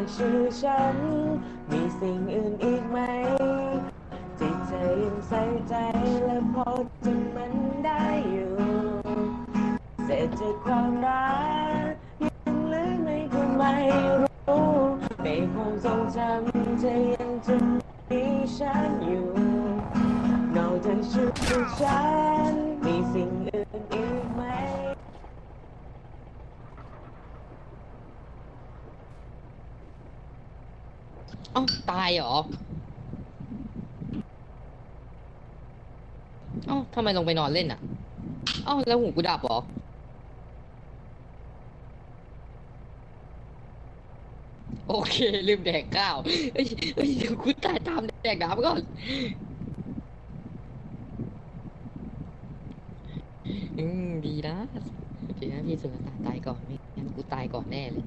จากชื่อฉัน มีสิ่งอื่นอีกไหม ที่เธอยังใส่ใจและพอจำมันได้อยู่เศษจากความรักยังเหลือไหมก็ไม่รู้ในความทรงจำเธอยังจะมีฉันอยู่ นอกจากชื่อฉัน อ้าตายเหรอเอ้าทำไมลงไปนอนเล่นอะเอ้าแล้วหูกูดับเหรอโอเค ลืมแดกข้าวเอ้ยเอ้ยเดี๋ยวกูตายตามแดกน้ำก่อนอืมดีนะดีนะพี่สุรตาตายก่อนไม่งั้นกูตายก่อนแน่เลย